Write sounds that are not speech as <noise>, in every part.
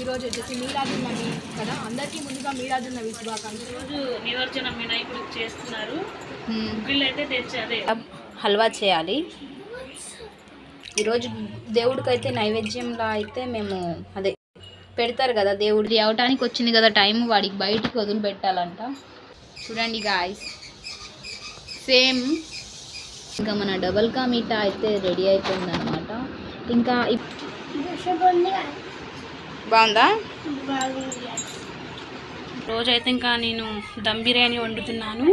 ఈరోజు వచ్చేసి మీరాదుల్ నబీ కదా? అందరికీ ముందుగా మీరాదుల్ నబీ శుభాకాంక్షలు రోజు నివర్జనం వినాయకుడికి చేస్తున్నారు. గుగ్గిళ్ళు అయితే తెచ్చి అదే. హల్వా చేయాలి. ఈరోజు దేవుడికైతే నైవేద్యంలో అయితే మేము అదే పెడతారు కదా దేవుడిది అవటానికి వచ్చింది కదా టైం వాడికి బయటికి వదిలిపెట్టాలంట. చూడండి గాయస్ సేమ్ ఇంకా మన డబల్ కా మీఠా అయితే రెడీ అయిపోయింది అనమాట ఇంకా ఇప్- బాగుందా? రోజు అయితే ఇంకా నేను దమ్ బిర్యానీ వండుతున్నాను.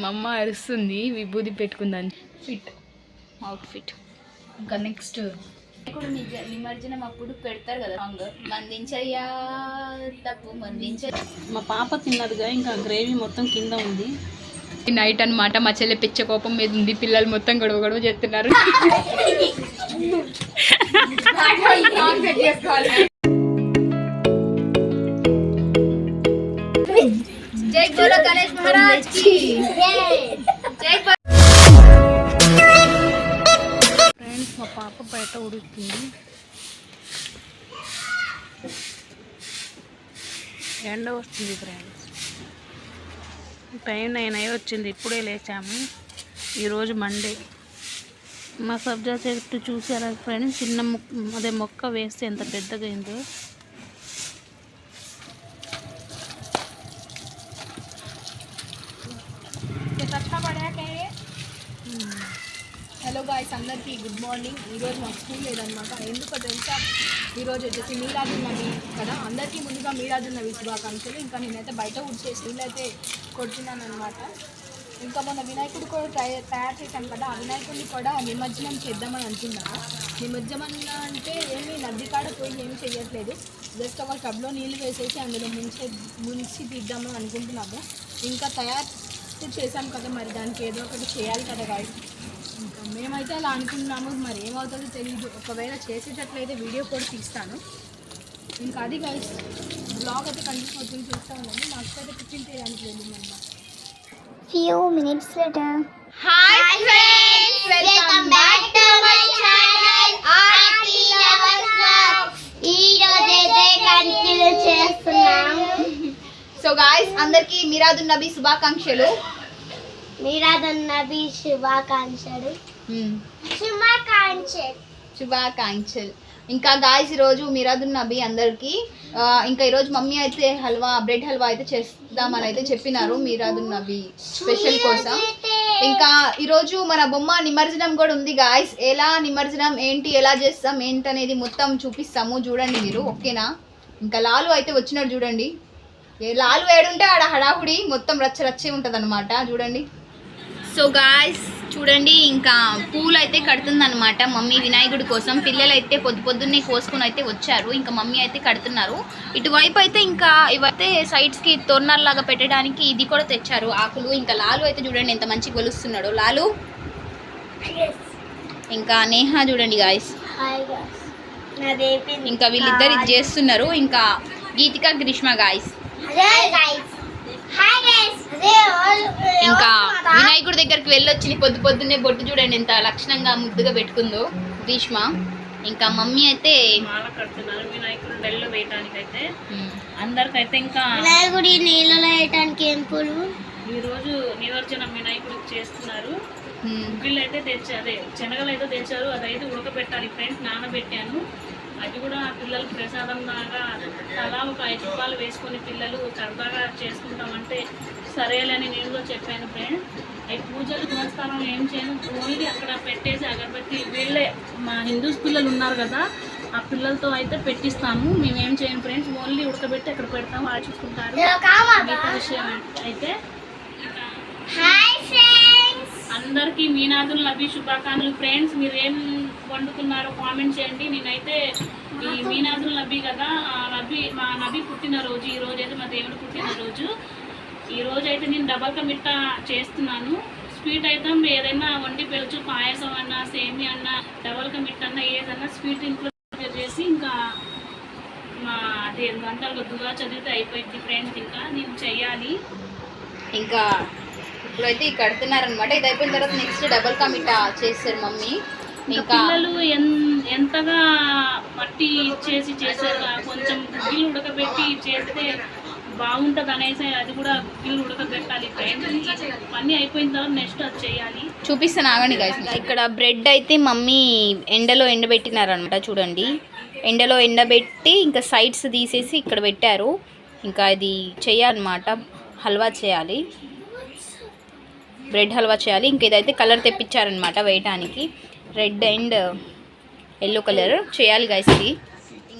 మా అమ్మ అరుస్తుంది విభూది పెట్టుకుందని. ఫిట్ అవుట్ఫిట్ ఇంకా నెక్స్ట్ ఇప్పుడు నిమజ్జనం అప్పుడు పెడతారు కదా. సాంగ్. మందించయ్యా తప్పు మందించ. మా పాప తిన్నదిగా ఇంకా గ్రేవీ మొత్తం కింద ఉంది. నైట్ అన్నమాట. మా చెల్లె పిచ్చ కోపం మీద ఉంది. పిల్లలు మొత్తం గొడవ గొడవ చేస్తున్నారు. జై బోలో గణేష్ మహారాజ్కి. జై బోలో ఫ్రెండ్స్ మా పాప బయట ఉడుకుతుంది. ఎండ వస్తుంది ఫ్రెండ్స్ టైం నైన్ అయి వచ్చింది. ఇప్పుడే లేచాము. ఈరోజు మండే. మా సబ్జా చెట్టు చూసారా ఫ్రెండ్స్? చిన్న మొక్క అదే మొక్క వేస్తే ఎంత పెద్దగా అయిందో. హలో గాయస్ అందరికీ గుడ్ మార్నింగ్ ఈరోజు మాకు స్కూల్ లేదనమాట ఎందుకో తెలుసా? ఈరోజు వచ్చేసి మీరాదుల్ నబీ కదా? అందరికీ ముందుగా మీరాదుల్ నబీ శుభాకాంక్షలు ఇంకా నేనైతే బయట ఉడిచేసి వీళ్ళైతే కొడుతున్నాను అనమాట ఇంకా మొన్న వినాయకుడు కూడా ట్రై తయారు చేశాను కదా ఆ వినాయకుడిని కూడా నిమజ్జనం చేద్దామని అనుకున్నాను నిమజ్జనం అంటే ఏమి నది కాడ పోయి ఏం చేయట్లేదు జస్ట్ ఒక టబ్లో నీళ్ళు వేసేసి అందులో ముంచే ముంచి తీద్దామని అనుకుంటున్నాము. ఇంకా తయారు చేశాం కదా మరి దానికి ఏదో ఒకటి చేయాలి కదా గాయస్ ఇంకా మేమైతే అలా అనుకుంటున్నాము మరి ఏమవుతుందో తెలియదు ఒకవేళ చేసేటట్లయితే వీడియో కూడా తీస్తాను. ఇంకా అది గైస్ బ్లాగ్ అయితే కంటిన్యూ అవుతుంది చూస్తూ ఉన్నాను. మాకు అయితే టిఫిన్ చేయడానికి వెళ్ళిందన్నమాట few minutes later. Hi friends welcome back to my channel arty lovers blogs ఈ రోజైతే కంటిన్యూ చేస్తున్నాం. సో గాయ్స్ అందరికీ మిరాదున్ నబీ శుభాకాంక్షలు. మీరాదన్నవి శుభాకాంక్షలు. శుభాకాంక్షలు. శుభాకాంక్షలు. ఇంకా గాయస్ ఈరోజు మిరాదున్ నబీ అందరికీ ఇంకా ఈరోజు మమ్మీ అయితే హల్వా బ్రెడ్ హల్వా అయితే చేస్తామని అయితే చెప్పినారు మీరాదున్ నబీ స్పెషల్ కోసం. ఇంకా ఈరోజు మన బొమ్మ నిమజ్జనం కూడా ఉంది గాయస్ ఎలా నిమజ్జనం ఏంటి ఎలా చేస్తాం ఏంటనేది మొత్తం చూపిస్తాము. చూడండి మీరు ఓకేనా? ఇంకా లాలు అయితే వచ్చినాడు చూడండి. ఏ లాలు ఏడుంటే ఆడ హడాహుడి మొత్తం రచ్చ రచ్చే ఉంటుంది చూడండి. సో గాయస్ చూడండి ఇంకా పూలు అయితే కడుతుందన్నమాట. మమ్మీ వినాయకుడి కోసం పిల్లలు అయితే పొద్దు పొద్దున్నే కోసుకొని అయితే వచ్చారు. ఇంకా మమ్మీ అయితే కడుతున్నారు. ఇటువైపు అయితే ఇంకా ఇవైతే సైడ్స్కి తోరణాల్లాగా పెట్టడానికి ఇది కూడా తెచ్చారు. ఆకులు ఇంకా లాలు అయితే చూడండి ఎంత మంచి గొలుస్తున్నాడు. లాలు? ఇంకా నేహ చూడంండి గాయస్ హాయ్ గైస్ నాదేపింది ఇంకా వీళ్ళిద్దరు ఇది చేస్తున్నారు. ఇంకా గీతిక గ్రీష్మ గాయస్ హాయ్ అదే ఇంకా వినాయకుడి దగ్గరికి వెళ్ళొచ్చింది పొద్దు పొద్దున్నే బొట్టు చూడండి ఎంత లక్షణంగా ముద్దుగా పెట్టుకుందో గ్రీష్మ ఇంకా మమ్మీ అయితే మాల కడుతున్నారు వినాయకుడు బెల్లు వేయటానికి అయితే అందరికైతే ఇంకా వినాయకుడి నీళ్ళలో వేయటానికి ఏం పూలు? ఈరోజు నివర్జనం వినాయకుడికి చేస్తున్నారు. గుగ్గిళ్ళు అయితే తెచ్చి అదే శనగలు అయితే తెచ్చారు అదైతే ఉడకబెట్టాలి ఫ్రెండ్స్ నానబెట్టాను. అది కూడా పిల్లలకు ప్రసాదం లాగా తలా ఒక ఐదు రూపాయలు వేసుకొని పిల్లలు సరదాగా చేసుకుంటామంటే సరేలేని నేను కూడా చెప్పాను ఫ్రెండ్ అవి పూజలు పునస్కారం ఏం చేయను. ఓన్లీ అక్కడ పెట్టేసి అగరబత్తి వీళ్ళే మా హిందూస్ పిల్లలు ఉన్నారు కదా ఆ పిల్లలతో అయితే పెట్టిస్తాము. మేమేం చేయను ఫ్రెండ్స్ ఓన్లీ ఉడకబెట్టి అక్కడ పెడతాము ఆ చూసుకుంటారు. మిగతా విషయం అయితే అందరికీ మీనాదుల్ నబీ శుభాకాంక్షలు. ఫ్రెండ్స్ మీరు ఏం వండుకున్నారో కామెంట్ చేయండి. నేనైతే ఈ మీనాదుల్ నబీ కదా ఆ నబీ మా నబీ పుట్టినరోజు. ఈ రోజు అయితే మా దేవుడు పుట్టినరోజు. ఈ రోజు అయితే నేను డబల్ కా మిట్టా చేస్తున్నాను. స్వీట్ అయితే ఏదైనా వండి పెరచు పాయసం అన్నా సేమి అన్నా డబల్ కా మిట్టా అన్నా ఏదన్నా స్వీట్ ఇంట్లో ప్రిపేర్ చేసి ఇంకా మా అదే గంటలు దుగా చదివితే అయిపోయింది ఫ్రెండ్స్ ఇంకా నేను చెయ్యాలి. ఇంకా ఇప్పుడైతే కడుతున్నారనమాట ఇది అయిపోయిన తర్వాత నెక్స్ట్ డబల్ కా మిఠా చేస్తారు మమ్మీ. పిల్లలు ఎంతగా మట్టి ఇచ్చేసి చేశారు కొంచెం గుగ్గిలు ఉడకబెట్టి చేస్తే బాగుంటుంది అనేసి అది కూడా గుగ్గిలు ఉడకబెట్టాలి. అన్నీ అయిపోయిన తర్వాత నెక్స్ట్ అది చేయాలి. చూపిస్తాను ఆగండి గైస్ ఇక్కడ బ్రెడ్ అయితే మమ్మీ ఎండలో ఎండబెట్టినారనమాట చూడండి. ఎండలో ఎండబెట్టి ఇంకా సైడ్స్ తీసేసి ఇక్కడ పెట్టారు. ఇంకా ఇది చేయాలన్నమాట. హల్వా చేయాలి. బ్రెడ్ హల్వా చేయాలి. ఇంకా ఇదైతే కలర్ తెప్పించారనమాట వేయటానికి. రెడ్ అండ్ ఎల్లో కలర్ చేయాలి ఇది.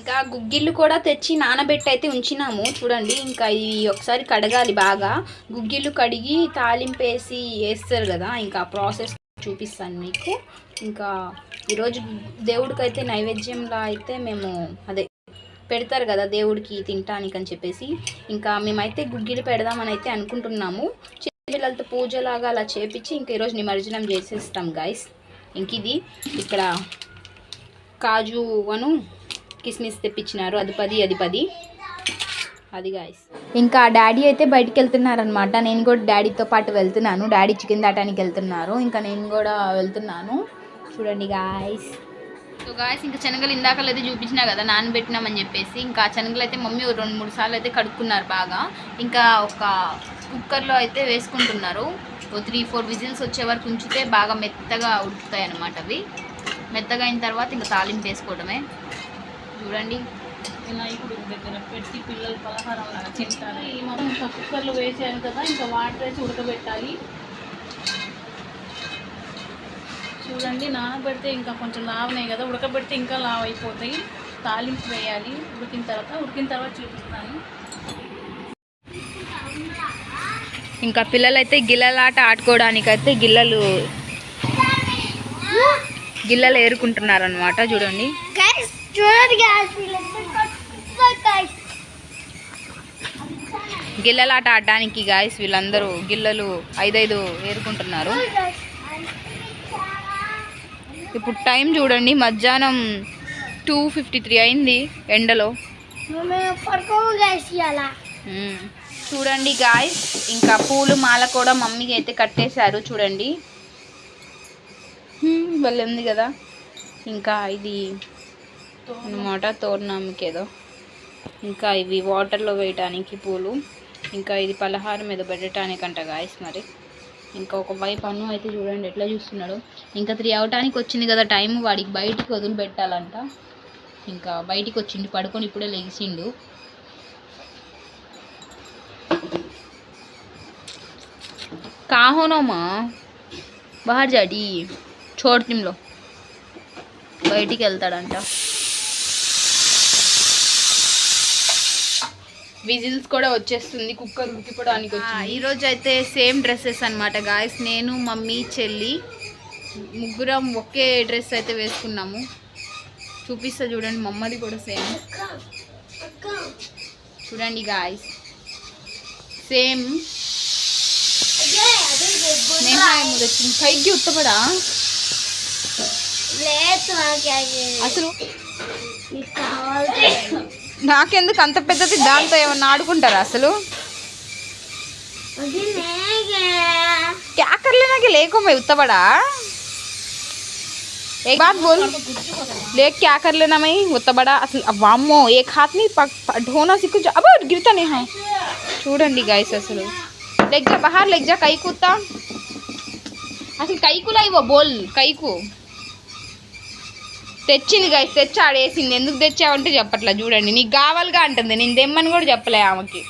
ఇంకా గుగ్గిళ్ళు కూడా తెచ్చి నానబెట్టి అయితే ఉంచినాము. చూడండి ఇంకా ఇవి ఒకసారి కడగాలి బాగా. గుగ్గిళ్ళు కడిగి తాలింపేసి వేస్తారు కదా ఇంకా ప్రాసెస్ చూపిస్తాను మీకు. ఇంకా ఈరోజు దేవుడికైతే నైవేద్యంలో అయితే మేము అదే పెడతారు కదా దేవుడికి తినటానికి అని చెప్పేసి. ఇంకా మేమైతే గుగ్గిలు పెడదామని అయితే అనుకుంటున్నాము. చిన్నపిల్లలతో పూజలాగా అలా చేపించి ఇంకా ఈరోజు నిమజ్జనం చేసేస్తాం గాయస్ ఇంక ఇది ఇక్కడ కాజు అను కిస్మిస్ తెప్పించినారు. అది పది అది పది. అది గాయస్ ఇంకా డాడీ అయితే బయటికి వెళ్తున్నారనమాట నేను కూడా డాడీతో పాటు వెళ్తున్నాను. డాడీ చికెన్ దాటానికి వెళ్తున్నారు. ఇంకా నేను కూడా వెళ్తున్నాను. చూడండి గాయస్ సో గాయస్ ఇంకా శనగలు ఇందాకలు అయితే చూపించినా కదా నానబెట్టినామని చెప్పేసి. ఇంకా శనగలు అయితే మమ్మీ రెండు మూడు సార్లు అయితే కడుక్కున్నారు బాగా. ఇంకా ఒక కుక్కర్లో అయితే వేసుకుంటున్నారు. ఓ త్రీ ఫోర్ విజిల్స్ వచ్చే వరకు ఉంచితే బాగా మెత్తగా ఉడుకుతాయి అన్నమాట అవి. మెత్తగా అయిన తర్వాత ఇంకా తాలింపు వేసుకోవడమే. చూడండి. వినాయకుడి దగ్గర పెట్టి పిల్లలు పలహారం లాగా తింటారు. ఈ మనం ఇంకా వేసాను కదా ఇంకా వాటర్ వేసి ఉడకబెట్టాలి. చూడండి నానబెడితే ఇంకా కొంచెం లావనాయి కదా ఉడకబెడితే ఇంకా లావ్ అయిపోతాయి తాలింపు వేయాలి. ఉడికిన తర్వాత ఉడికిన తర్వాత చూపిస్తాను. ఇంకా పిల్లలైతే గిల్లలాట ఆడుకోవడానికి అయితే గిల్లలు గిల్లలు ఏరుకుంటున్నారనమాట చూడండి. చూడండి గిల్లలాట ఆడడానికి గాయస్ వీళ్ళందరూ గిల్లలు ఐదైదు ఏరుకుంటున్నారు. ఇప్పుడు టైం చూడండి మధ్యాహ్నం టూ ఫిఫ్టీ త్రీ అయింది ఎండలో. మ్మ్. చూడండి గాయస్ ఇంకా పూలు మాల కూడా మమ్మీకి అయితే కట్టేశారు చూడండి. మ్మ్, భలే ఉంది కదా. ఇంకా ఇది అనమాట తోరణంకి ఏదో ఇంకా ఇవి వాటర్లో వేయటానికి పూలు. ఇంకా ఇది పలహారం మీద పెట్టడానికి అంట గాయస్ మరి. ఇంకా ఒక వైపు అన్ను అయితే చూడండి ఎట్లా చూస్తున్నాడు. ఇంకా త్రీ అవటానికి వచ్చింది కదా టైం వాడికి బయటికి వదిలిపెట్టాలంట. ఇంకా బయటికి వచ్చిండు పడుకొని ఇప్పుడే లెగిసిండు కాహోనోమా? బాహర్ జాడి బయటికి వెళ్తాడంట. విజిల్స్ కూడా వచ్చేస్తుంది కుక్కర్ ఉడికిపోవడానికి ఈరోజు అయితే సేమ్ డ్రెస్సెస్ అనమాట గాయస్. నేను మమ్మీ చెల్లి ముగ్గురం ఒకే డ్రెస్ అయితే వేసుకున్నాము. చూపిస్తా చూడండి మమ్మది కూడా సేమ్. చూడండి గాయస్. సేమ్. తెచ్చింది కైకి ఉత్తపడా? అసలు నాకెందుకు అంత పెద్దది దాంతో ఏమన్నా ఆడుకుంటారా అసలు అది నేగే क्या कर लेना कि लेको मैं उतना बड़ा एक बात बोल ले क्या कर लेना मैं उतना बड़ा అసలు వామ్మో एक हाथ में पक- प- ढोना सीखो जा अब गिरता नहीं है చూడండి గైస్ అసలు లెగ్ జా బహార్ లెగ్ జా కైకు ఉత్తా అసలు కైకులా ఇవ్వ బోల్ కైకు తెచ్చింది గైస్ తెచ్చి ఆడేసింది. ఎందుకు తెచ్చావంటే చెప్పట్లా చూడండి. నీకు కావాలిగా అంటుంది నేను తెమ్మని కూడా చెప్పలే ఆమెకి.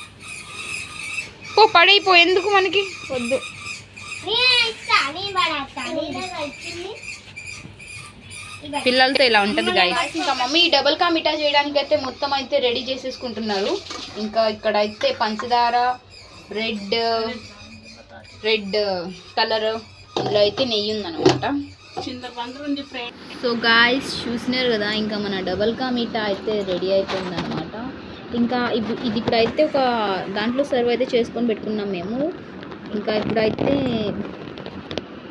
పో పడైపో ఎందుకు మనకి? వద్దు. పిల్లలతో ఇలా ఉంటుంది గాయస్ ఇంకా మమ్మీ డబుల్ కా మిఠా చేయడానికి అయితే మొత్తం అయితే రెడీ చేసేసుకుంటున్నారు. ఇంకా ఇక్కడ అయితే పంచదార రెడ్ రెడ్ కలర్ ఇందులో అయితే నెయ్యి ఉందన్నమాట. సో గాయస్ చూసినారు కదా ఇంకా మన డబల్ కా మీఠా అయితే రెడీ అయిపోయింది అనమాట ఇంకా ఇప్పుడు ఇది ఇప్పుడైతే ఒక దాంట్లో సర్వ్ అయితే చేసుకొని పెట్టుకున్నాం మేము. ఇంకా ఇప్పుడైతే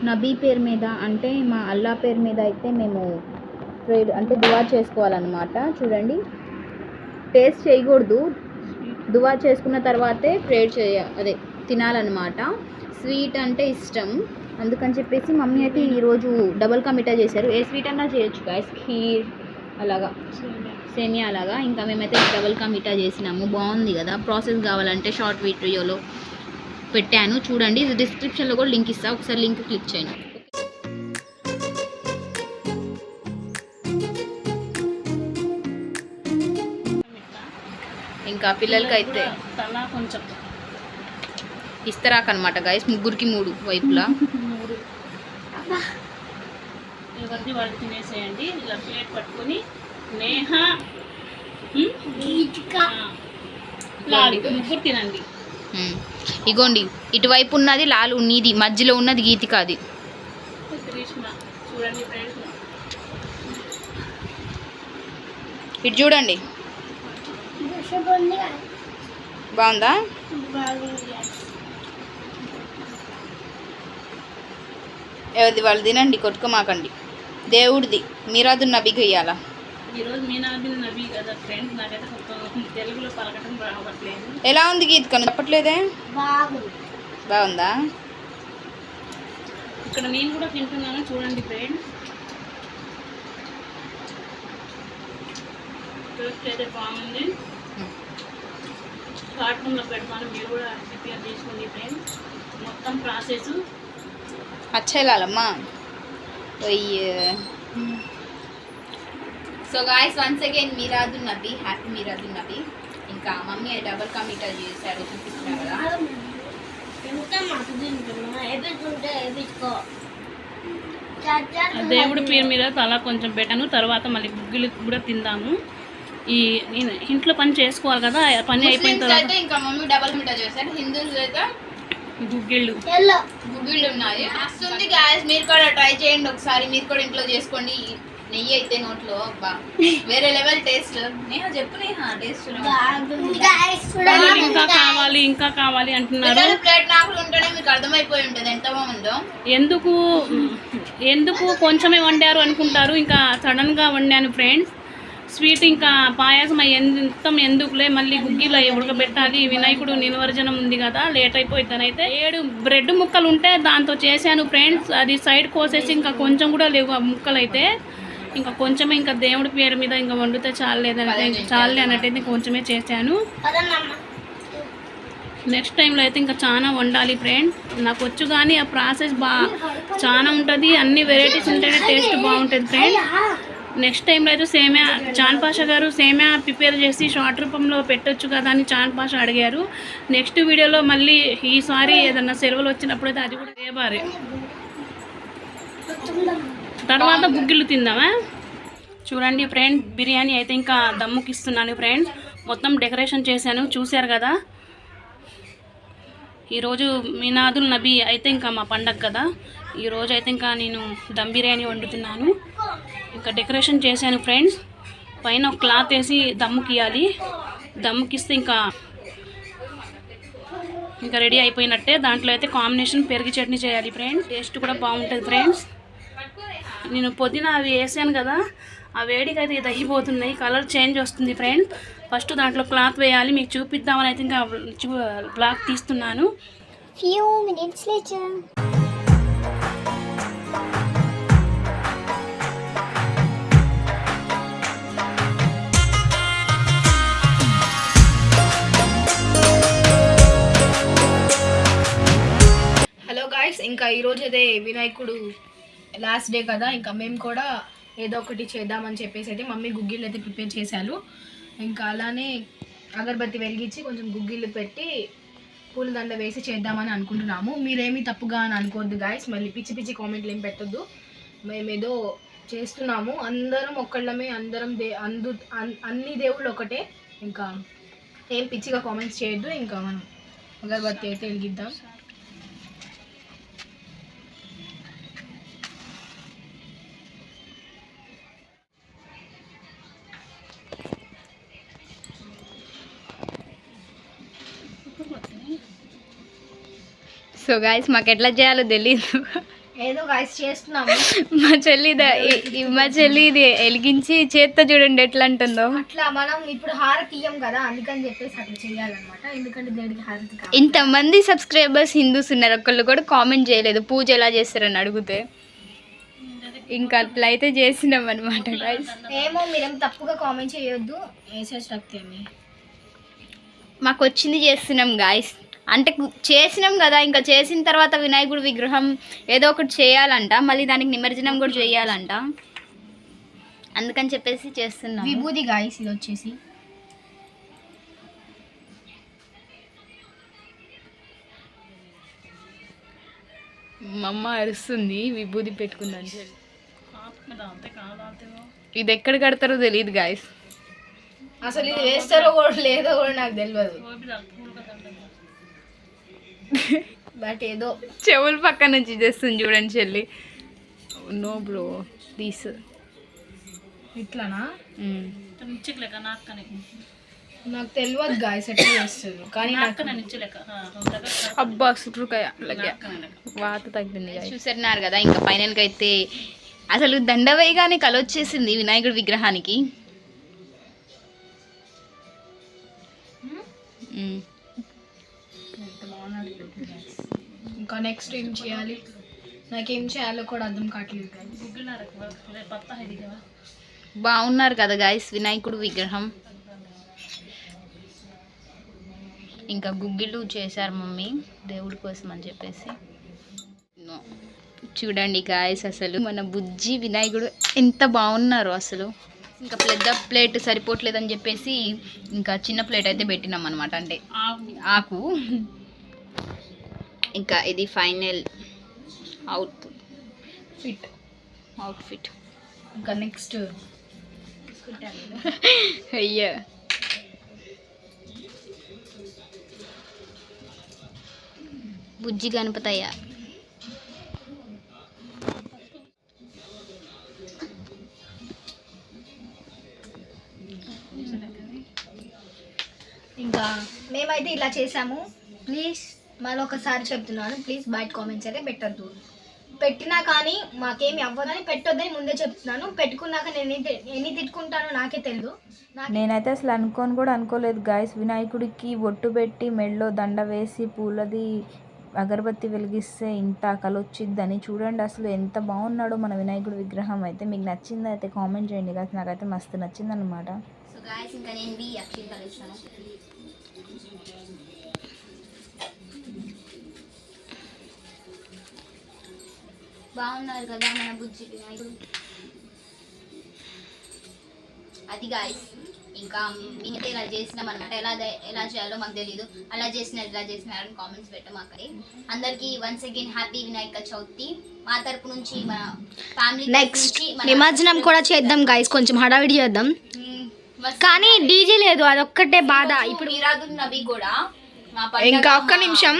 నబీ పేరు మీద అంటే మా అల్లా పేరు మీద అయితే మేము ప్రేర్ అంటే దువా చేసుకోవాలన్నమాట. చూడండి. టేస్ట్ చేయకూడదు. దువా చేసుకున్న తర్వాతే ప్రేర్ చేయ అదే తినాలన్నమాట. స్వీట్ అంటే ఇష్టం. అందుకని చెప్పేసి మమ్మీ అయితే ఈరోజు డబల్ కా మిఠా చేశారు. ఏ స్వీట్ అన్నా చేయొచ్చు గాయస్ ఖీర్ అలాగా సేమియా అలాగా. ఇంకా మేమైతే డబల్ కా మిఠా చేసినాము. బాగుంది కదా. ప్రాసెస్ కావాలంటే షార్ట్ వీడియోలో పెట్టాను. చూడండి ఇది డిస్క్రిప్షన్లో కూడా లింక్ ఇస్తా. ఒకసారి లింక్ క్లిక్ చేయండి. ఇంకా పిల్లలకి అయితే తలా కొంచెం ఇస్తరాక్ అనమాట గాయస్ ముగ్గురికి మూడు వైపులా. ఎవరిది వాళ్ళు తినేసేయండి. ఇలా ప్లేట్ పట్టుకొని నేహ ముగ్గురు తినండి. ఇగోండి ఇటువైపు ఉన్నది లాలు నీది మధ్యలో ఉన్నది చూడండి ఫ్రెండ్స్ ఇటు చూడండి. బాగుందా. ఎవరిది? వాళ్ళు తినండి కొట్టుకోమాకండి. దేవుడిది మీరాదు నబికి ఇయ్యాలా ఈరోజు మీనాది నబీ కదా ఫ్రెండ్స్ నాకైతే కొంచెం తెలుగులో పలకటం రావట్లేదు. ఎలా ఉంది గీతికను చెప్పట్లేదే? బాగుంది. బాగుందా? ఇక్కడ నేను కూడా తింటున్నాను చూడండి ఫ్రెండ్స్ టేస్ట్ అయితే బాగుంది. కార్టూన్లో పెడతాను మీరు కూడా చేసుకోండి ఫ్రెండ్స్ మొత్తం ప్రాసెస్ అచ్చేలాలమ్మా సో గాయస్ వన్స్ అగైన్ మీరాదు నబి హ్యాపీ మీరాదు నబి. ఇంకా మమ్మీ డబల్ కా మీటర్ చేశారు చూపిస్తున్నారు కదా. దేవుడి పేరు మీద తల కొంచెం పెట్టాను తర్వాత మళ్ళీ గుగ్గిలు కూడా తిందాము. ఈ నేను ఇంట్లో పని చేసుకోవాలి కదా పని అయిపోయిన తర్వాత ఇంకా మమ్మీ డబల్ మీటర్ చేశారు హిందూస్ అయితే గుగ్గిళ్ళు. గుగ్గిళ్ళు ఉన్నాయి. వస్తుంది గాయస్ మీరు కూడా ట్రై చేయండి ఒకసారి. మీరు కూడా ఇంట్లో చేసుకోండి. నెయ్యి అయితే నోట్లో. అబ్బా. వేరే లెవెల్ టేస్ట్ నేహ చెప్పు నేహ. టేస్ట్ ఇంకా కావాలి ఇంకా కావాలి అంటున్నారు. ప్లేట్ నాకు ఉంటేనే మీకు అర్థమైపోయి ఉంటుంది. ఎంత బాగుందో. ఎందుకు ఎందుకు కొంచెమే వండారు అనుకుంటారు. ఇంకా సడన్గా వండాను ఫ్రెండ్స్ స్వీట్ ఇంకా పాయాసం ఎంత ఎందుకులే మళ్ళీ గుగ్గిలో ఉడకబెట్టాలి. వినాయకుడు నిలవర్జనం ఉంది కదా లేట్ అయిపోయిందనైతే ఏడు బ్రెడ్ ముక్కలు ఉంటే దాంతో చేశాను ఫ్రెండ్స్. అది సైడ్ కోసేసి ఇంకా కొంచెం కూడా లేవు ఆ ముక్కలు అయితే ఇంకా కొంచెమే ఇంకా దేవుడి పేరు మీద ఇంకా వండితే చాలేదంటే చాలే అన్నట్టయితే కొంచెమే చేశాను. నెక్స్ట్ టైంలో అయితే ఇంకా చాలా వండాలి ఫ్రెండ్స్ నాకు వచ్చు కానీ ఆ ప్రాసెస్ బా చాలా ఉంటుంది. అన్ని వెరైటీస్ ఉంటేనే టేస్ట్ బాగుంటుంది ఫ్రెండ్స్ నెక్స్ట్ టైంలో అయితే సేమ్యా చాన్ పాషా గారు సేమ్యా ప్రిపేర్ చేసి షార్ట్ రూపంలో పెట్టొచ్చు కదా అని చాన్ పాషా అడిగారు. నెక్స్ట్ వీడియోలో మళ్ళీ ఈసారి ఏదన్నా సెలవులు వచ్చినప్పుడు అయితే అది కూడా వేబారే తర్వాత గుగ్గిళ్ళు తిందామా? చూడండి ఫ్రెండ్ బిర్యానీ అయితే ఇంకా దమ్ముకి ఇస్తున్నాను మొత్తం డెకరేషన్ చేశాను చూశారు కదా? ఈరోజు మీనాదుల్ నబీ అయితే ఇంకా మా పండగ కదా. ఈరోజు అయితే ఇంకా నేను దమ్ బిర్యానీ వండుతున్నాను. ఇంకా డెకరేషన్ చేశాను ఫ్రెండ్స్. పైన ఒక క్లాత్ వేసి దమ్ముకియాలి దమ్ముకిస్తే ఇంకా ఇంకా రెడీ అయిపోయినట్టే. దాంట్లో అయితే కాంబినేషన్ పెరుగు చట్నీ చేయాలి ఫ్రెండ్స్. టేస్ట్ కూడా బాగుంటుంది ఫ్రెండ్స్. నేను పొద్దున అవి వేసాను కదా ఆ వేడికి అయితే ఇది అయిపోతున్నాయి కలర్ చేంజ్ వస్తుంది ఫ్రెండ్స్. ఫస్ట్ దాంట్లో క్లాత్ వేయాలి. మీకు చూపిద్దామని అయితే ఇంకా బ్లాక్ తీస్తున్నాను. ఫ్యూ మినిట్స్ ఇంకా ఈరోజు అదే వినాయకుడు లాస్ట్ డే కదా ఇంకా మేము కూడా ఏదో ఒకటి చేద్దామని చెప్పేసి అయితే మమ్మీ గుగ్గిళ్ళు అయితే ప్రిపేర్ చేశారు. ఇంకా అలానే అగరబత్తి వెలిగించి కొంచెం గుగ్గిళ్ళు పెట్టి పూలదండ వేసి చేద్దామని అనుకుంటున్నాము. మీరేమీ తప్పుగా అని అనుకోవద్దు గాయస్ మళ్ళీ పిచ్చి పిచ్చి కామెంట్లు ఏం పెట్టొద్దు. మేమేదో చేస్తున్నాము. అందరం ఒక్కళ్ళమే అందరం దే అందు అన్- అన్ని దేవుళ్ళు ఒకటే. ఇంకా ఏం పిచ్చిగా కామెంట్స్ చేయొద్దు. ఇంకా మనం అగరబత్తి అయితే వెలిగిద్దాం. సో గాయస్ మాకు ఎట్లా చేయాలో తెలీదు. ఏదో గాయస్ చేస్తున్నాము. మా చెల్లి ద- ఈ- ఈ మా చెల్లి ఇది వెలిగించి చేత్తో చూడండి ఎట్లా అంటుందో. అట్లా మనం ఇప్పుడు హారతి ఇయ్యం కదా అందుకని చెప్పేసి అట్లా చేయాలన్నమాట. ఎందుకంటే దేవుడికి హారతి ఇంతమంది సబ్స్క్రైబర్స్ హిందూస్ ఉన్నారు ఒకళ్ళు కూడా కామెంట్ చేయలేదు. పూజ ఎలా చేస్తారని అడిగితే. ఇంకా అట్లా అయితే చేసినాం అనమాట గైస్ ఏమో మీరేం తప్పుగా కామెంట్ చేయొద్దు. వేసేసి మాకు వచ్చింది చేస్తున్నాం గాయస్ అంటే చేసినాం కదా ఇంకా చేసిన తర్వాత వినాయకుడి విగ్రహం ఏదో ఒకటి చేయాలంట మళ్ళీ దానికి నిమజ్జనం కూడా చేయాలంట. అందుకని చెప్పేసి చేస్తున్నాం. విభూది గాయస్ ఇది వచ్చేసి. మా అమ్మ అరుస్తుంది విభూది పెట్టుకుందని ఇది ఎక్కడ కడతారో తెలియదు గాయస్. అసలు ఇది వేస్తారో కూడా లేదో కూడా నాకు తెలియదు బట్ ఏదో చెవుల పక్క నుంచి చేస్తుంది చూడండి చెల్లి. నో బ్రో ప్లీజ్ ఇట్లానా? నాకు తెలియదు చేస్తారు కానీ అబ్బా సుట్రుకాయ వాత తగ్గింది చూసారున్నారు కదా ఇంకా ఫైనల్గా అయితే అసలు దండ వేయగానే కలొచ్చేసింది వినాయకుడి విగ్రహానికి. ఇంకా నెక్స్ట్ ఏం చేయాలి? నాకేం చేయాలో కూడా అర్థం కావట్లేదు. బాగున్నారు కదా గాయస్ వినాయకుడు విగ్రహం. ఇంకా గుగ్గిళ్ళు చేశారు మమ్మీ దేవుడి కోసం అని చెప్పేసి. చూడండి గాయస్ అసలు మన బుజ్జి వినాయకుడు ఎంత బాగున్నారు అసలు. ఇంకా పెద్ద ప్లేట్ సరిపోవట్లేదని చెప్పేసి ఇంకా చిన్న ప్లేట్ అయితే పెట్టినాం అనమాట అంటే ఆకు. ఇంకా ఇది ఫైనల్ అవుట్. ఫిట్ అవుట్ఫిట్ ఇంకా నెక్స్ట్ అయ్యా <laughs> బుజ్జి గణపతయ్య. ఇంకా మేమైతే ఇలా చేసాము. ప్లీజ్ మళ్ళీ ఒకసారి చెప్తున్నాను. ప్లీజ్ బయట కామెంట్స్ అయితే పెట్టద్దు. పెట్టినా కానీ మాకేమి అవ్వదని పెట్టొద్దని ముందే చెప్తున్నాను. పెట్టుకున్నాక నేను ఎన్ని తి- ఎన్ని తిట్టుకుంటానో నాకే తెలియదు నేనైతే అసలు అనుకోని కూడా అనుకోలేదు గాయస్. వినాయకుడికి బొట్టు పెట్టి మెడలో దండ వేసి పూలది అగరబత్తి వెలిగిస్తే ఇంత కలొచ్చిద్దని చూడండి అసలు ఎంత బాగున్నాడో మన వినాయకుడి విగ్రహం అయితే. మీకు నచ్చింది అయితే కామెంట్ చేయండి గాయస్. నాకైతే మస్తు నచ్చింది అనమాట సో గాయస్ ఇంకా నేను బి అక్షింతలు ఇస్తాను బాగున్నారు కదా మన బుజ్జి వినాయకుడు అది గాయస్ ఇంకా మిగతా ఇలా చేసినాం అనమాట ఎలా ఎలా చేయాలో మాకు తెలియదు అలా చేసిన ఇలా చేసినారని కామెంట్స్ పెట్టమాకరి. అందరికీ once again happy Vinayaka Chavithi. మా తరపు నుంచి మన ఫ్యామిలీ నెక్స్ట్ నిమజ్జనం కూడా చేద్దాం గైస్ కొంచెం హడావిడి చేద్దాం. కానీ డీజే లేదు అదొక్కటే బాధ. ఇప్పుడు మీరాదున్ నబీ కూడా ఇంకా ఒక్క నిమిషం.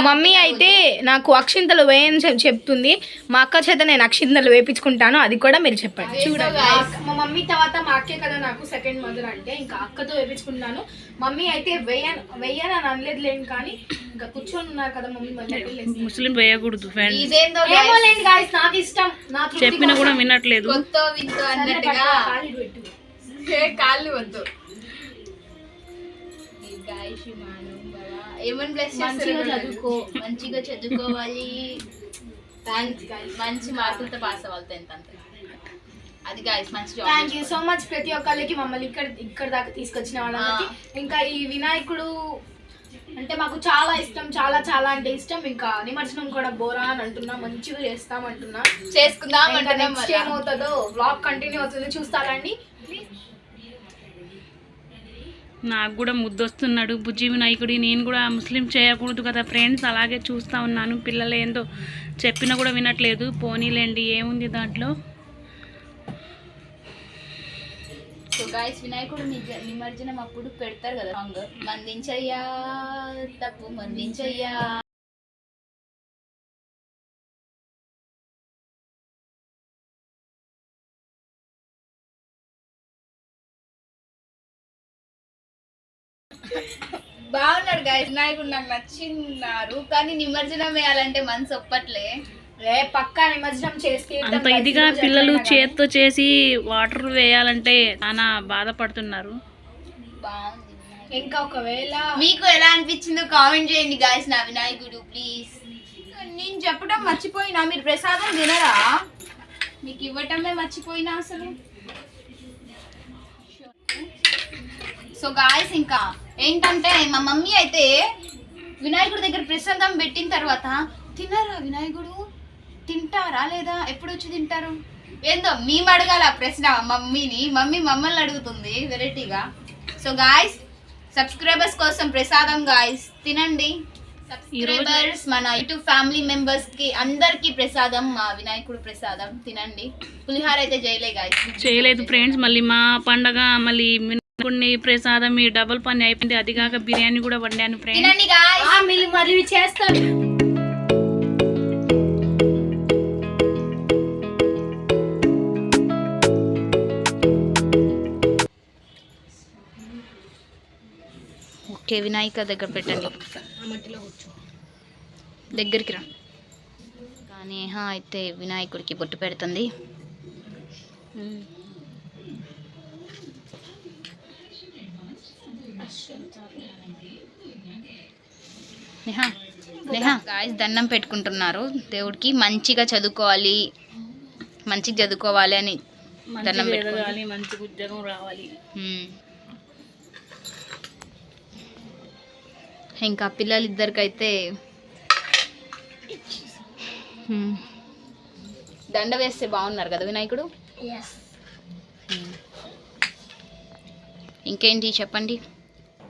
మమ్మీ అయితే నాకు అక్షింతలు వేయని చెప్- చెప్తుంది. మా అక్క చేత నేను అక్షింతలు వేపించుకుంటాను. అది కూడా మీరు చెప్పండి. చూడండి. మా మమ్మీ తర్వాత మా అక్కే కదా నాకు సెకండ్ మదర్ అంటే ఇంకా అక్కతో వేపించుకుంటాను మమ్మీ అయితే వేయను వేయను అని అనలేదు లేని కానీ ఇంకా కూర్చొని ఉన్నారు కదా మమ్మీ మళ్ళీ ముస్లిం వేయకూడదు నాకు ఇష్టం. చెప్పినా కూడా. వినట్లేదు. కాళ్ళు వద్దు. ఏమని బ్లెస్ మంచిగా చదువుకో. మంచిగా చదువుకోవాలి. మంచి మార్కులతో పాస్ అవ్వాలి టెన్త్ అంతే. అది గాయస్ మంచి job thank you so much ప్రతి ఒక్కరికి మమ్మల్ని ఇక్కడ ఇక్కడ దాకా తీసుకొచ్చిన వాళ్ళకి ఇంకా ఈ వినాయకుడు అంటే మాకు చాలా ఇష్టం చాలా చాలా అంటే ఇష్టం. ఇంకా నిమజ్జనం కూడా బోరా అని అంటున్నా మంచిగా చేస్తాం అంటున్నా చేసుకుందాం. ఏమవుతుందో బ్లాగ్ కంటిన్యూ అవుతుంది. చూస్తారండి ప్లీజ్ నాకు కూడా ముద్దొస్తున్నాడు. బుజ్జి వినాయకుడి నేను కూడా ముస్లిం చేయకూడదు కదా ఫ్రెండ్స్ అలాగే చూస్తూ ఉన్నాను. పిల్లలు ఏందో చెప్పినా కూడా వినట్లేదు. పోనీలేండి ఏముంది దాంట్లో? సో గాయస్ వినాయకుడు నిజ నిమజ్జనం అప్పుడు పెడతారు కదా. సాంగ్ మందించయ్యా తప్పు మందించయ్యా. బాగున్నాడు గాయస్ వినాయకుడు నాకు నచ్చిన్నారు కానీ నిమజ్జనం వేయాలంటే మనసు ఒప్పట్లే. రే పక్కా నిమజ్జనం చేసి అంత ఇదిగా పిల్లలు చేత్తో చేసి వాటర్ వేయాలంటే చాలా బాధపడుతున్నారు. ఇంకా ఒకవేళ మీకు ఎలా అనిపించిందో కామెంట్ చేయండి గాయస్ నా వినాయకుడు ప్లీజ్ నేను చెప్పడం మర్చిపోయినా. మీరు ప్రసాదం తినరా? మీకు ఇవ్వటమే మర్చిపోయినా అసలు? సో గాయస్ ఇంకా ఏంటంటే మా మమ్మీ అయితే వినాయకుడి దగ్గర ప్రసాదం పెట్టిన తర్వాత తినరా వినాయకుడు? తింటారా లేదా? ఎప్పుడు వచ్చి తింటారు? ఏందో మేము అడగాల ప్రశ్న మమ్మీని. మమ్మీ మమ్మల్ని అడుగుతుంది వెరైటీగా. సో గాయస్ సబ్స్క్రైబర్స్ కోసం ప్రసాదం గాయస్ తినండి. సబ్స్క్రైబర్స్ మన యూట్యూబ్ ఫ్యామిలీ మెంబర్స్కి అందరికి ప్రసాదం మా వినాయకుడు ప్రసాదం తినండి. పులిహార అయితే చేయలే గాయస్ చేయలేదు ఫ్రెండ్స్ మళ్ళీ మా పండగ మళ్ళీ కొన్ని ప్రసాదం ఈ డబుల్ పని అయిపోయింది. అది కాక బిర్యానీ కూడా వండాను ఫ్రెండ్స్. తినండి గాయస్ మళ్ళీ మళ్ళీ చేస్తాను ఓకే వినాయక దగ్గర పెట్టండి. దగ్గరికి రా. కానీ అయితే వినాయకుడికి బొట్టు పెడుతుంది. నేహా నేహా. గాయస్ దండం పెట్టుకుంటున్నారు. దేవుడికి మంచిగా చదువుకోవాలి. మంచిగా చదువుకోవాలి అని దండం పెట్టుకోవాలి మంచి ఉద్యోగం రావాలి. ఇంకా పిల్లలిద్దరికైతే. దండ వేస్తే బాగున్నారు కదా వినాయకుడు. ఇంకేంటి చెప్పండి?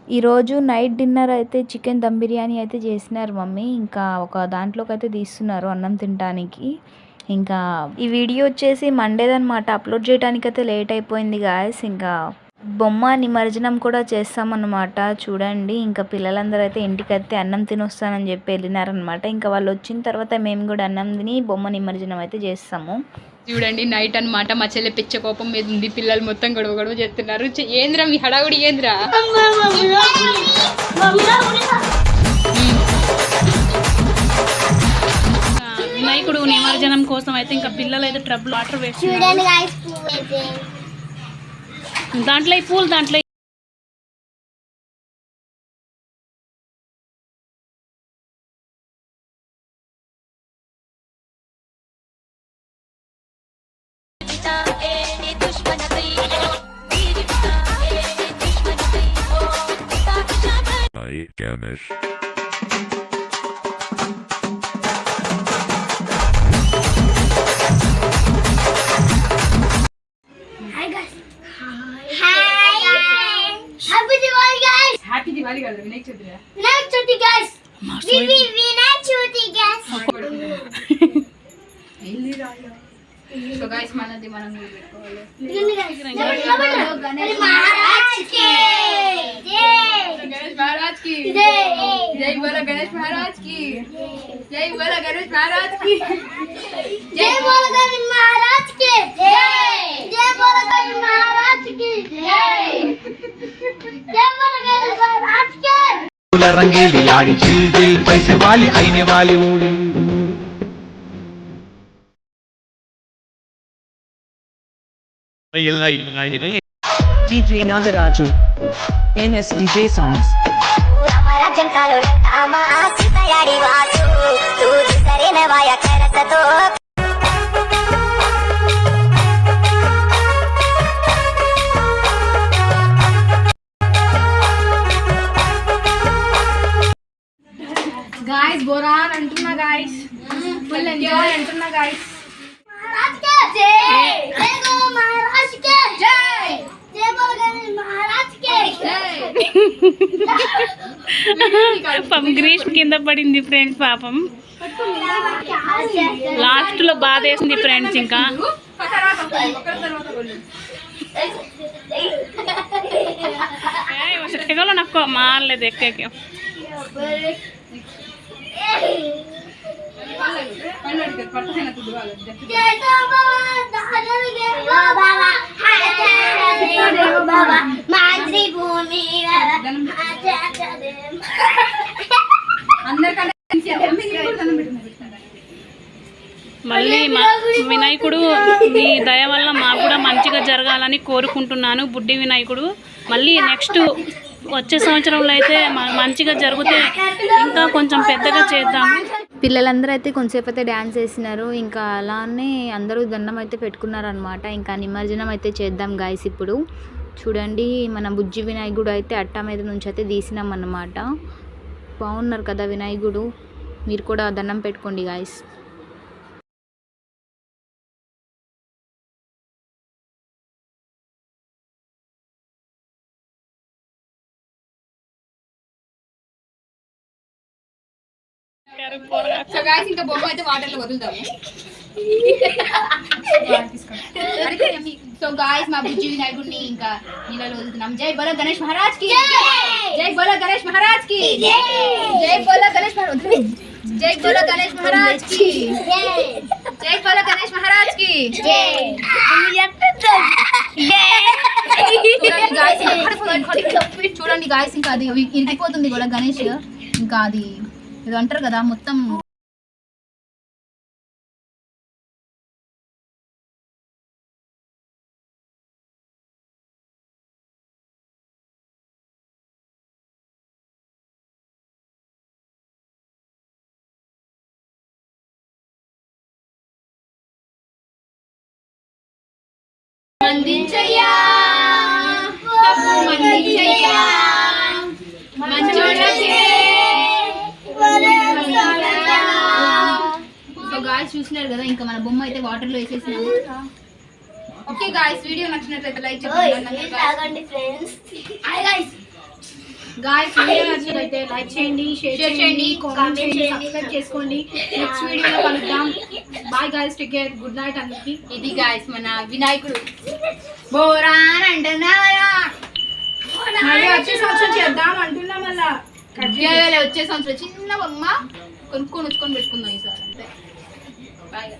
ఈరోజు నైట్ డిన్నర్ అయితే చికెన్ దమ్ బిర్యానీ అయితే చేసినారు మమ్మీ. ఇంకా ఒక దాంట్లోకి అయితే తీస్తున్నారు అన్నం తినడానికి ఇంకా ఈ వీడియో వచ్చేసి మండేదన్నమాట. అప్లోడ్ చేయడానికి అయితే లేట్ అయిపోయింది గాయస్ ఇంకా బొమ్మ నిమజ్జనం కూడా చేస్తామన్నమాట. చూడండి ఇంకా పిల్లలందరూ అయితే ఇంటికైతే అన్నం తినొస్తానని చెప్పి వెళ్ళినారనమాట ఇంకా వాళ్ళు వచ్చిన తర్వాత మేము కూడా అన్నం తిని బొమ్మ నిమజ్జనం అయితే చేస్తాము. చూడండి నైట్ అన్నమాట. మా చెల్లె పిచ్చ కోపం మీద ఉంది. పిల్లలు మొత్తం గొడవ గొడవ చేస్తున్నారు. ఏంద్రా మీ హడావుడి ఏంద్రా? వినాయకుడు నిమజ్జనం కోసం అయితే ఇంకా పిల్లలు అయితే ట్రబుల్ వాటర్ వేస్తున్నారు. దాంట్లో ఈ పూలు దాంట్లో I హ్యాపీ దివాలి కదా వినాయక చవితి వినాయక చవితి గైస్ వివి Vinayaka Chavithi guys so guys మనది మనం కూడా పెట్టుకోవాలి గణేష్ మహారాజ్కి జై గణేష్ మహారాజ్కి జై జై బోలో గణేష్ మహారాజ్కి జై బోలో గణేష్ మహారాజ్కి జై బోలో గణేష్ మహారాజ్కి జై జై బోలో గణేష్ మహారాజ్కి జై జై బోలో గణేష్ మహారాజ్కి పూల రంగేలి ఆడి జిల్ జిల్ పైసే వాసు తూది సరైన వాయ కరతతో గాయస్ బోరా అని అంటున్నా గాయస్ ఫుల్ ఎంజాయ్ అంటున్నా గాయస్ పాపం గ్రీష్ కింద పడింది ఫ్రెండ్స్ పాపం. లాస్ట్లో బాధ వేసింది ఫ్రెండ్స్ ఇంకా. ఎగలో నాకు మారలేదు ఎక్కకి. మళ్ళీ మా వినాయకుడు మీ దయ వల్ల మాకు కూడా మంచిగా జరగాలని కోరుకుంటున్నాను. బుడ్డి వినాయకుడు మళ్ళీ నెక్స్ట్ వచ్చే సంవత్సరంలో అయితే మంచిగా జరిగితే ఇంకా కొంచెం పెద్దగా చేద్దాము. పిల్లలందరూ అయితే కొంతసేపు అయితే డ్యాన్స్ వేసినారు. ఇంకా అలానే అందరూ దండం అయితే పెట్టుకున్నారనమాట ఇంకా నిమజ్జనం అయితే చేద్దాం గాయస్ ఇప్పుడు. చూడండి మన బుజ్జి వినాయకుడు అయితే అట్ట మీద నుంచి అయితే తీసినాం అన్నమాట బాగున్నారు కదా వినాయకుడు. మీరు కూడా దండం పెట్టుకోండి గాయస్. సో గాయస్ ఇంకా బొమ్మ అయితే వాటర్లో వదులుతాము. సో గాయస్ మా బుజ్జి వినాయకుడిని ఇంకా నీళ్ళలో వదులుతున్నాం. జై బోలో గణేష్ మహారాజ్కి. జై! బోలో గణేష్ మహారాజ్కి. జై! బోలో గణేష్ మహారాజ్ జై బోలో గణేష్ మహారాజ్కి. జై! బోలో గణేష్ మహారాజ్కి. చూడండి గాయస్ ఇంకా అది ఇరిగిపోతుంది కూడా గణేష్. ఇంకా అది ఇది అంటారు కదా మొత్తం మందించయ్యా తప్పు మందించయ్యా మంచోళ్ళకే గాయస్ చూసినారు కదా ఇంకా మన బొమ్మ అయితే వాటర్లో వేసేసినాము. ఓకే గాయస్ వీడియో నచ్చినట్లయితే లైక్ చేయండి. ఫ్రెండ్స్ గాయస్ వీడియో నచ్చినట్లయితే లైక్ చేయండి షేర్ చేయండి కామెంట్ చేయండి సబ్స్క్రైబ్ చేసుకోండి. నెక్స్ట్ వీడియోలో కలుద్దాం. Bye guys take care good night అందరికి. ఇది గాయస్ మన వినాయకుడు. బోరాన్ అంటున్నావా? మళ్ళీ వచ్చే సంవత్సరం చేద్దాం అంటున్నా మళ్ళా. వచ్చే సంవత్సరం చిన్న బొమ్మ కొనుక్కొని వచ్చుకొని పెట్టుకుందాం ఈసారి అంతే. బాయ్